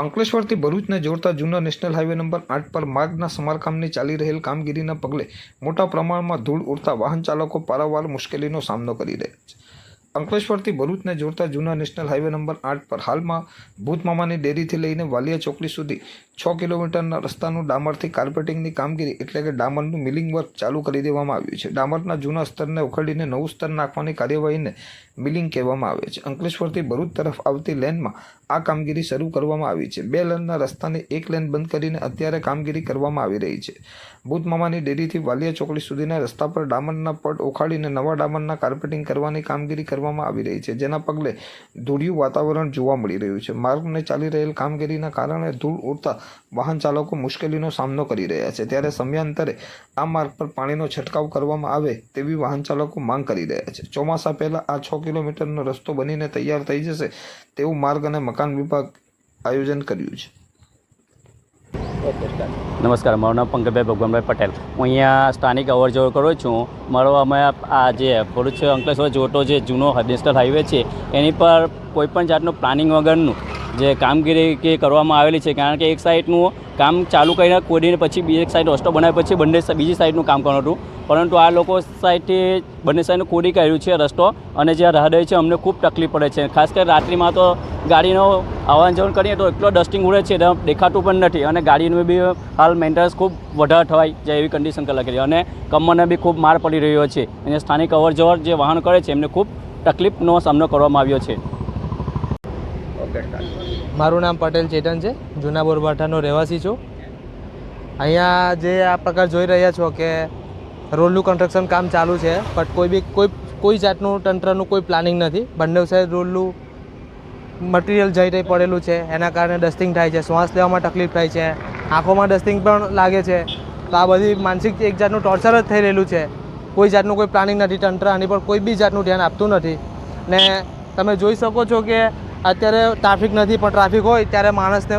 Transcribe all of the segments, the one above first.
અંકલેશ્વરથી ભરૂચને જોડતા જૂના national highway number આઠ પર માર્ગના સમારકામની ચાલી રહેલ કામગીરીના પગલે મોટા પ્રમાણમાં ધૂળ ઉડતા વાહન ચાલકો પારાવાર મુશ્કેલીનો સામનો કરી રહ્યા છે. અંકલેશ્વરથી ભરૂચને જોડતા જૂના નેશનલ હાઈવે નંબર આઠ પર હાલમાં ભૂતમામાની ડેરીથી લઈને વાલિયા ચોકડી સુધી છ કિલોમીટરના રસ્તાનું ડામરથી કાર્પેટિંગની કામગીરી એટલે કે ડામરનું મિલિંગ વર્ક ચાલુ કરી દેવામાં આવ્યું છે. ડામરના જૂના સ્તરને ઉખડીને નવું સ્તર નાખવાની કાર્યવાહીને મિલિંગ કહેવામાં આવે છે. અંકલેશ્વરથી ભરૂચ તરફ આવતી લેનમાં આ કામગીરી શરૂ કરવામાં આવી છે. બે લેનના રસ્તાને એક લેન બંધ કરીને અત્યારે કામગીરી કરવામાં આવી રહી છે. ભૂતમામાની ડેરીથી વાલિયા ચોકડી સુધીના રસ્તા પર ડામરના પટ ઉખાડીને નવા ડામરના કાર્પેટિંગ કરવાની કામગીરી કરવામાં આવી રહી છે, જેના પગલે ધૂળિયું વાતાવરણ જોવા મળી રહ્યું છે. માર્ગને ચાલી રહેલ કામગીરીના કારણે ધૂળ ઉડતા વાહન ચાલકો મુશ્કેલીનો સામનો કરી રહ્યા છે. ત્યારે સમયાંતરે આ માર્ગ પર પાણીનો છંટકાવ કરવામાં આવે તેવી વાહન ચાલકો માંગ કરી રહ્યા છે. ચોમાસા પહેલાં આ છ કિલોમીટરનો રસ્તો બનીને તૈયાર થઈ જશે તેવું માર્ગ અને મકાન વિભાગ આયોજન કર્યું છે. નમસ્કાર, મારું નામ પંકજભાઈ ભગવાનભાઈ પટેલ. હું અહીંયા સ્થાનિક અવર જવર કરું છું. મારો અમે આ જે ભરૂચ અંકલેશ્વર જોટો જે જૂનો નેશનલ હાઈવે છે, એની પર કોઈપણ જાતનું પ્લાનિંગ વગરનું જે કામગીરી કે કરવામાં આવેલી છે. કારણ કે એક સાઈડનું કામ ચાલુ કરીને કોડીને પછી બીજી એક સાઈડ રસ્તો બનાવ્યા પછી બંને બીજી સાઈડનું કામ કરવાનું હતું. પરંતુ આ લોકો સાઈડથી બંને સાઈડનું કોડી કર્યું છે રસ્તો અને જે રાહદારી છે અમને ખૂબ તકલીફ પડે છે. ખાસ કરી રાત્રિમાં તો ગાડીનો આવન જવન કરીએ તો એટલો ડસ્ટિંગ ઉડે છે દેખાતું પણ નથી અને ગાડીનું બી હાલ મેન્ટેનન્સ ખૂબ વધારે થવાય જાય એવી કન્ડિશન કરી. અને કમરને બી ખૂબ માર પડી રહ્યો છે. અને સ્થાનિક અવર જવર જે વાહન કરે છે એમને ખૂબ તકલીફનો સામનો કરવામાં આવ્યો છે. મારું નામ પટેલ ચેતન છે. જૂના બોરભાઠાનો રહેવાસી છું. અહીંયા જે આ પ્રકાર જોઈ રહ્યા છો કે રોડનું કન્સ્ટ્રક્શન કામ ચાલુ છે બટ કોઈ બી, કોઈ કોઈ જાતનું તંત્રનું કોઈ પ્લાનિંગ નથી. બંને સાઈડ રોડનું મટીરિયલ જઈ રહી પડેલું છે. એના કારણે ડસ્ટિંગ થાય છે, શ્વાસ લેવામાં તકલીફ થાય છે. આંખોમાં ડસ્ટિંગ પણ લાગે છે. તો આ બધી માનસિક એક જાતનું ટોર્ચર જ થઈ રહેલું છે. કોઈ જાતનું કોઈ પ્લાનિંગ નથી, તંત્ર આની પર કોઈ બી જાતનું ધ્યાન આપતું નથી. ને તમે જોઈ શકો છો કે અત્યારે ટ્રાફિક નથી, પણ ટ્રાફિક હોય ત્યારે માણસને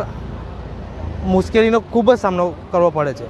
મુશ્કેલીનો ખૂબ જ સામનો કરવો પડે છે.